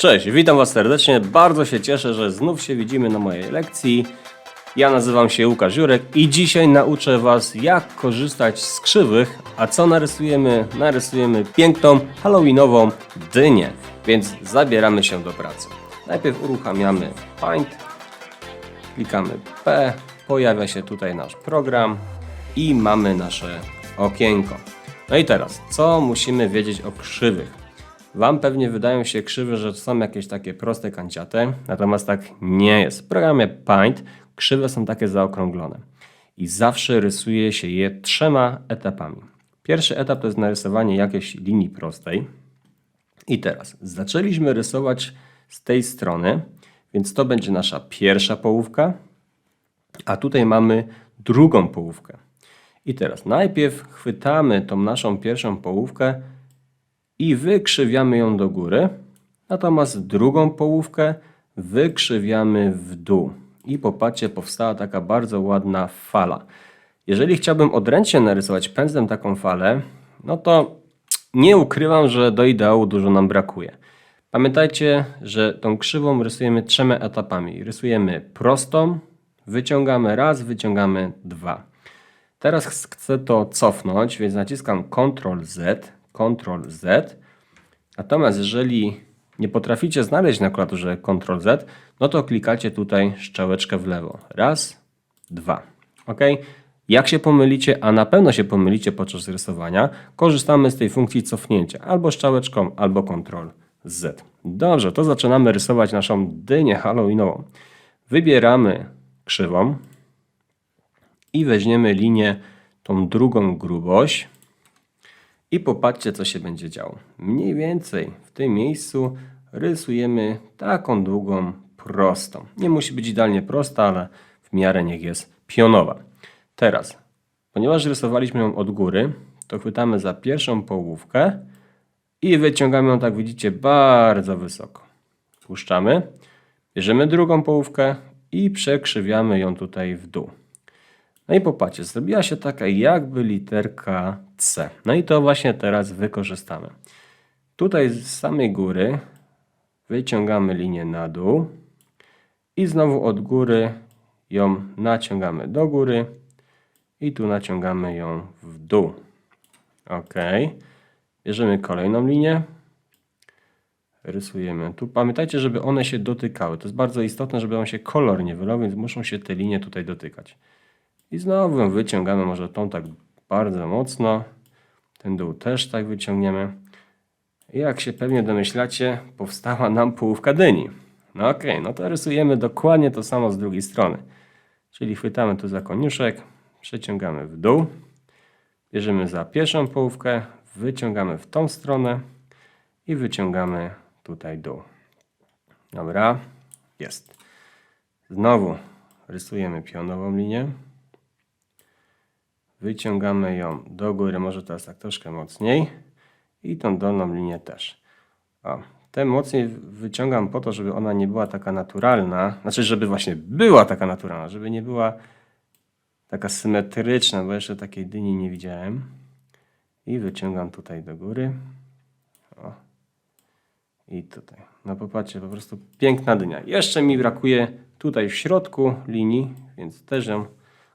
Cześć, witam Was serdecznie. Bardzo się cieszę, że znów się widzimy na mojej lekcji. Ja nazywam się Łukasz Jurek i dzisiaj nauczę Was, jak korzystać z krzywych. A co narysujemy? Narysujemy piękną halloweenową dynię. Więc zabieramy się do pracy. Najpierw uruchamiamy Paint, klikamy P, pojawia się tutaj nasz program i mamy nasze okienko. No i teraz, co musimy wiedzieć o krzywych? Wam pewnie wydają się krzywe, że to są jakieś takie proste kanciate, natomiast tak nie jest. W programie Paint krzywe są takie zaokrąglone i zawsze rysuje się je trzema etapami. Pierwszy etap to jest narysowanie jakiejś linii prostej. I teraz zaczęliśmy rysować z tej strony, więc to będzie nasza pierwsza połówka, a tutaj mamy drugą połówkę. I teraz najpierw chwytamy tą naszą pierwszą połówkę i wykrzywiamy ją do góry, natomiast drugą połówkę wykrzywiamy w dół. I popatrzcie, powstała taka bardzo ładna fala. Jeżeli chciałbym odręcznie narysować pędzlem taką falę, no to nie ukrywam, że do ideału dużo nam brakuje. Pamiętajcie, że tą krzywą rysujemy trzema etapami. Rysujemy prostą, wyciągamy raz, wyciągamy dwa. Teraz ch- chcę to cofnąć, więc naciskam Ctrl Z, Ctrl Z. Natomiast jeżeli nie potraficie znaleźć na klawiaturze Ctrl Z, no to klikacie tutaj strzałeczkę w lewo. Raz, dwa. Ok? Jak się pomylicie, a na pewno się pomylicie podczas rysowania, korzystamy z tej funkcji cofnięcia albo strzałeczką, albo Ctrl Z. Dobrze, to zaczynamy rysować naszą dynię halloweenową. Wybieramy krzywą i weźmiemy linię tą drugą grubość i popatrzcie, co się będzie działo. Mniej więcej w tym miejscu rysujemy taką długą prostą. Nie musi być idealnie prosta, ale w miarę niech jest pionowa. Teraz, ponieważ rysowaliśmy ją od góry, to chwytamy za pierwszą połówkę i wyciągamy ją, tak widzicie, bardzo wysoko. Puszczamy, bierzemy drugą połówkę i przekrzywiamy ją tutaj w dół. No i popatrzcie, zrobiła się taka jakby literka C. No i to właśnie teraz wykorzystamy. Tutaj z samej góry wyciągamy linię na dół i znowu od góry ją naciągamy do góry i tu naciągamy ją w dół. Ok. Bierzemy kolejną linię. Rysujemy tu. Pamiętajcie, żeby one się dotykały. To jest bardzo istotne, żeby on się kolor nie wylał, więc muszą się te linie tutaj dotykać. I znowu wyciągamy, może tą tak bardzo mocno. Ten dół też tak wyciągniemy. I jak się pewnie domyślacie, powstała nam połówka dyni. No okej, no to rysujemy dokładnie to samo z drugiej strony. Czyli chwytamy tu za koniuszek, przeciągamy w dół. Bierzemy za pierwszą połówkę, wyciągamy w tą stronę i wyciągamy tutaj dół. Dobra, jest. Znowu rysujemy pionową linię. Wyciągamy ją do góry, może teraz tak troszkę mocniej. I tą dolną linię też. O, tę mocniej wyciągam po to, żeby ona nie była taka naturalna. Znaczy, żeby właśnie była taka naturalna, żeby nie była taka symetryczna, bo jeszcze takiej dyni nie widziałem. I wyciągam tutaj do góry. O. I tutaj. No popatrzcie, po prostu piękna dynia. Jeszcze mi brakuje tutaj w środku linii, więc też ją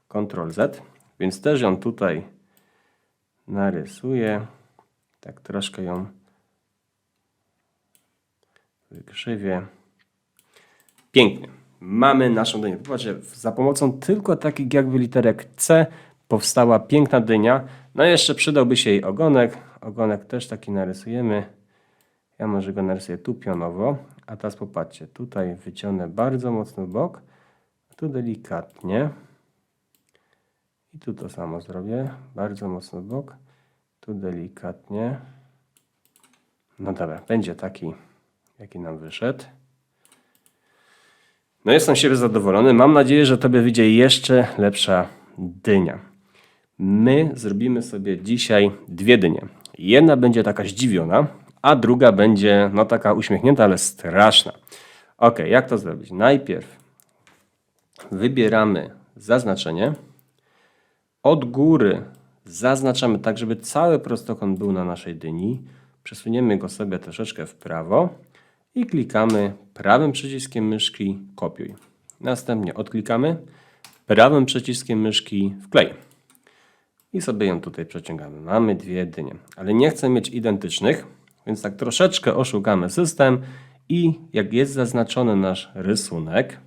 Ctrl Z, więc też ją tutaj narysuję. Tak troszkę ją wykrzywię. Pięknie. Mamy naszą dynię. Popatrzcie, za pomocą tylko takich jakby literek C powstała piękna dynia. No jeszcze przydałby się jej ogonek. Ogonek też taki narysujemy. Ja może go narysuję tu pionowo. A teraz popatrzcie, tutaj wyciągnę bardzo mocno bok. Tu delikatnie. I tu to samo zrobię. Bardzo mocno bok. Tu delikatnie. No dobra, będzie taki, jaki nam wyszedł. No jestem siebie zadowolony. Mam nadzieję, że Tobie wyjdzie jeszcze lepsza dynia. My zrobimy sobie dzisiaj dwie dynie. Jedna będzie taka zdziwiona, a druga będzie no taka uśmiechnięta, ale straszna. Ok, jak to zrobić? Najpierw wybieramy zaznaczenie. Od góry zaznaczamy tak, żeby cały prostokąt był na naszej dyni. Przesuniemy go sobie troszeczkę w prawo i klikamy prawym przyciskiem myszki kopiuj. Następnie odklikamy prawym przyciskiem myszki wklej. I sobie ją tutaj przeciągamy. Mamy dwie dynie, ale nie chcę mieć identycznych, więc tak troszeczkę oszukamy system i jak jest zaznaczony nasz rysunek,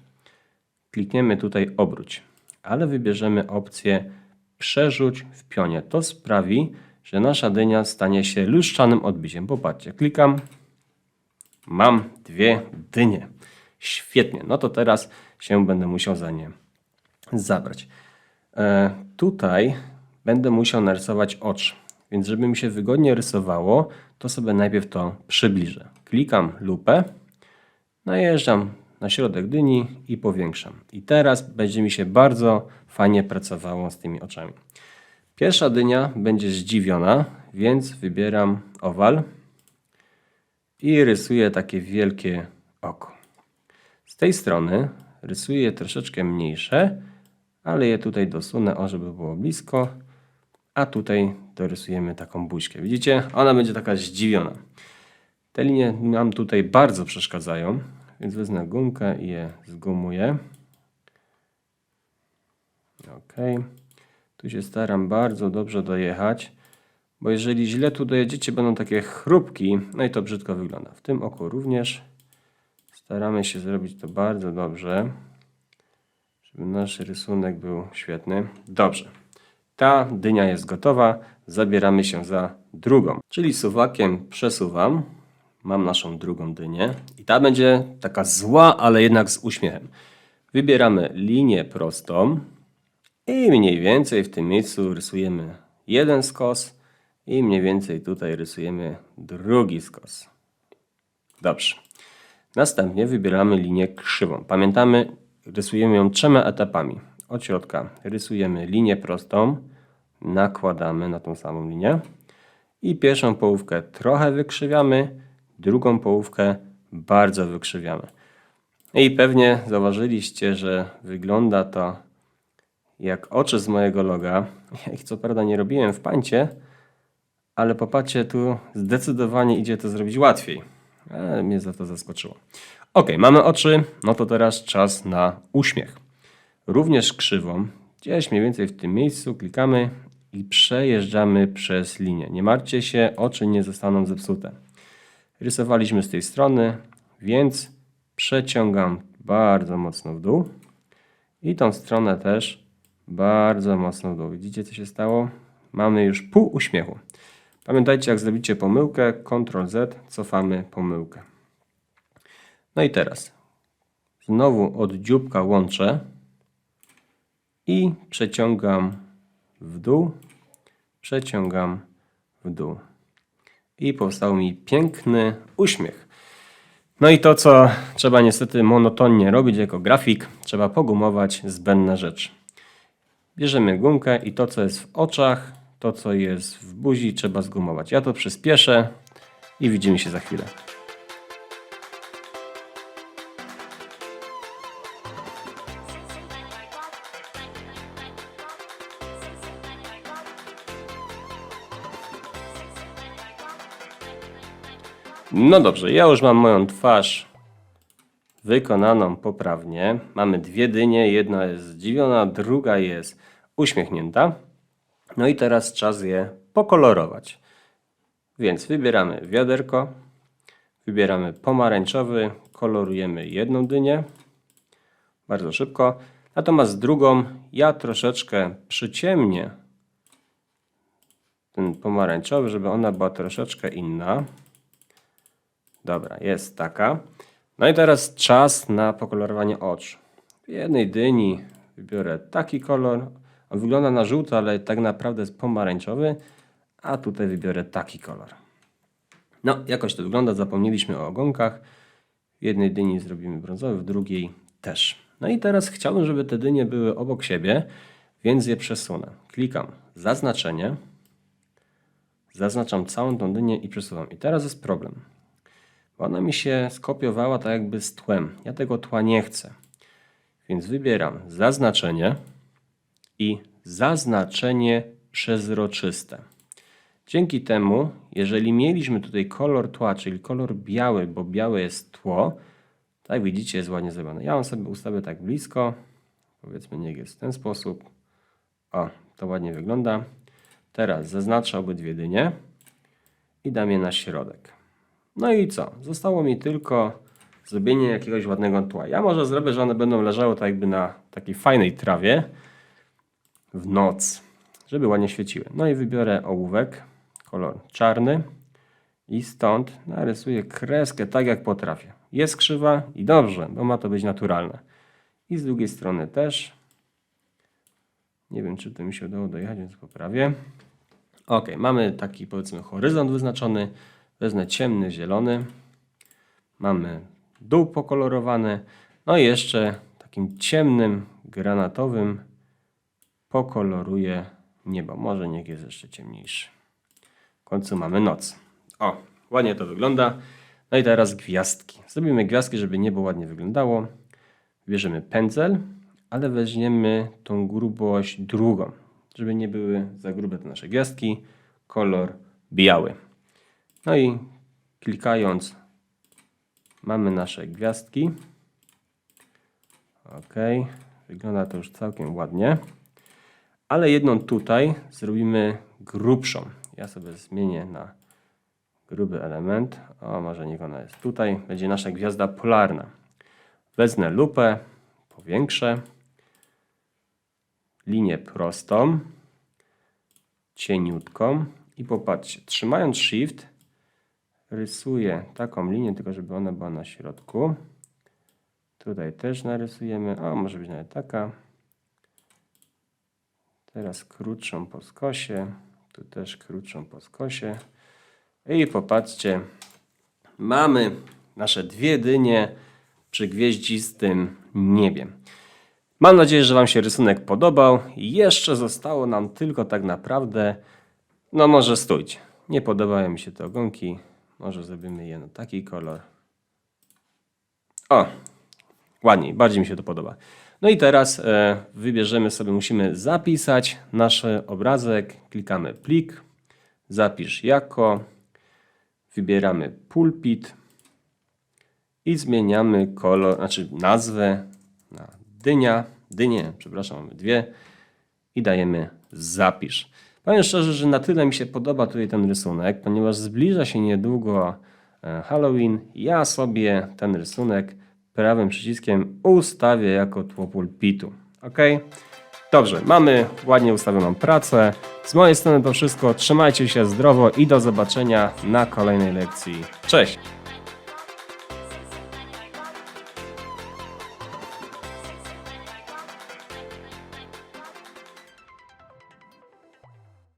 klikniemy tutaj obróć, ale wybierzemy opcję przerzuć w pionie. To sprawi, że nasza dynia stanie się luszczanym odbiciem. Popatrzcie, klikam, mam dwie dynie. Świetnie, no to teraz się będę musiał za nie zabrać. E, tutaj będę musiał narysować oczy, więc żeby mi się wygodnie rysowało, to sobie najpierw to przybliżę. Klikam lupę, najeżdżam na środek dyni i powiększam. I teraz będzie mi się bardzo fajnie pracowało z tymi oczami. Pierwsza dynia będzie zdziwiona, więc wybieram owal i rysuję takie wielkie oko. Z tej strony rysuję troszeczkę mniejsze, ale je tutaj dosunę, o żeby było blisko, a tutaj dorysujemy taką buźkę. Widzicie? Ona będzie taka zdziwiona. Te linie nam tutaj bardzo przeszkadzają, więc wezmę gumkę i je zgumuję. Ok. Tu się staram bardzo dobrze dojechać, bo jeżeli źle tu dojedziecie, będą takie chrupki, no i to brzydko wygląda. W tym oku również staramy się zrobić to bardzo dobrze, żeby nasz rysunek był świetny. Dobrze. Ta dynia jest gotowa, zabieramy się za drugą. Czyli suwakiem przesuwam, mam naszą drugą dynię i ta będzie taka zła, ale jednak z uśmiechem. Wybieramy linię prostą i mniej więcej w tym miejscu rysujemy jeden skos i mniej więcej tutaj rysujemy drugi skos. Dobrze. Następnie wybieramy linię krzywą. Pamiętamy, rysujemy ją trzema etapami. Od środka rysujemy linię prostą, nakładamy na tą samą linię i pierwszą połówkę trochę wykrzywiamy, drugą połówkę bardzo wykrzywiamy. I pewnie zauważyliście, że wygląda to jak oczy z mojego loga. Ja ich co prawda nie robiłem w pańcie, ale popatrzcie, tu zdecydowanie idzie to zrobić łatwiej. Ale mnie za to zaskoczyło. Ok, mamy oczy, no to teraz czas na uśmiech. Również krzywą, gdzieś mniej więcej w tym miejscu klikamy i przejeżdżamy przez linię. Nie martwcie się, oczy nie zostaną zepsute. Rysowaliśmy z tej strony, więc przeciągam bardzo mocno w dół i tą stronę też bardzo mocno w dół. Widzicie co się stało? Mamy już pół uśmiechu. Pamiętajcie jak zrobicie pomyłkę, Ctrl Z, cofamy pomyłkę. No i teraz znowu od dzióbka łączę i przeciągam w dół, przeciągam w dół. I powstał mi piękny uśmiech. No i to, co trzeba niestety monotonnie robić jako grafik, trzeba pogumować zbędne rzeczy. Bierzemy gumkę i to, co jest w oczach, to, co jest w buzi, trzeba zgumować. Ja to przyspieszę i widzimy się za chwilę. No dobrze, ja już mam moją twarz wykonaną poprawnie. Mamy dwie dynie, jedna jest zdziwiona, druga jest uśmiechnięta. No i teraz czas je pokolorować. Więc wybieramy wiaderko, wybieramy pomarańczowy, kolorujemy jedną dynię bardzo szybko. Natomiast drugą ja troszeczkę przyciemnię ten pomarańczowy, żeby ona była troszeczkę inna. Dobra, jest taka. No i teraz czas na pokolorowanie oczu. W jednej dyni wybiorę taki kolor. On wygląda na żółto, ale tak naprawdę jest pomarańczowy. A tutaj wybiorę taki kolor. No, jakoś to wygląda. Zapomnieliśmy o ogonkach. W jednej dyni zrobimy brązowy, w drugiej też. No i teraz chciałbym, żeby te dynie były obok siebie, więc je przesunę. Klikam zaznaczenie. Zaznaczam całą tą dynię i przesuwam. I teraz jest problem ona mi się skopiowała tak jakby z tłem. Ja tego tła nie chcę. Więc wybieram zaznaczenie i zaznaczenie przezroczyste. Dzięki temu, jeżeli mieliśmy tutaj kolor tła, czyli kolor biały, bo białe jest tło, tak widzicie jest ładnie zrobione. Ja ją sobie ustawię tak blisko, powiedzmy niech jest w ten sposób. O, to ładnie wygląda. Teraz zaznaczę obydwie dynie i dam je na środek. No i co? Zostało mi tylko zrobienie jakiegoś ładnego tła. Ja może zrobię, że one będą leżały tak jakby na takiej fajnej trawie w noc, żeby ładnie świeciły. No i wybiorę ołówek, kolor czarny i stąd narysuję kreskę tak jak potrafię. Jest krzywa i dobrze, bo ma to być naturalne. I z drugiej strony też. Nie wiem, czy to mi się udało dojechać, więc poprawię. Ok, mamy taki powiedzmy horyzont wyznaczony. Wezmę ciemny, zielony. Mamy dół pokolorowany. No i jeszcze takim ciemnym, granatowym pokoloruję niebo. Może niech jest jeszcze ciemniejszy. W końcu mamy noc. O, ładnie to wygląda. No i teraz gwiazdki. Zrobimy gwiazdki, żeby niebo ładnie wyglądało. Bierzemy pędzel, ale weźmiemy tą grubość drugą, żeby nie były za grube te nasze gwiazdki. Kolor biały. No i klikając mamy nasze gwiazdki. Ok, wygląda to już całkiem ładnie. Ale jedną tutaj zrobimy grubszą. Ja sobie zmienię na gruby element. O, może niech ona jest tutaj. Będzie nasza gwiazda polarna. Wezmę lupę, powiększę. Linię prostą, cieniutką i popatrzcie, trzymając Shift rysuję taką linię, tylko żeby ona była na środku. Tutaj też narysujemy, o może być nawet taka. Teraz krótszą po skosie, tu też krótszą po skosie. I popatrzcie, mamy nasze dwie dynie przy gwieździstym niebie. Mam nadzieję, że Wam się rysunek podobał. Jeszcze zostało nam tylko tak naprawdę, no może stójcie. Nie podobają mi się te ogonki. Może zrobimy je na taki kolor. O, ładniej, bardziej mi się to podoba. No i teraz e, wybierzemy sobie, musimy zapisać nasz obrazek. Klikamy plik, zapisz jako, wybieramy pulpit i zmieniamy kolor, znaczy nazwę na dynia, dynię, przepraszam, mamy dwie i dajemy zapisz. Powiem szczerze, że na tyle mi się podoba tutaj ten rysunek, ponieważ zbliża się niedługo e, Halloween. Ja sobie ten rysunek prawym przyciskiem ustawię jako tło pulpitu. Ok? Dobrze, mamy ładnie ustawioną pracę. Z mojej strony to wszystko. Trzymajcie się zdrowo i do zobaczenia na kolejnej lekcji. Cześć!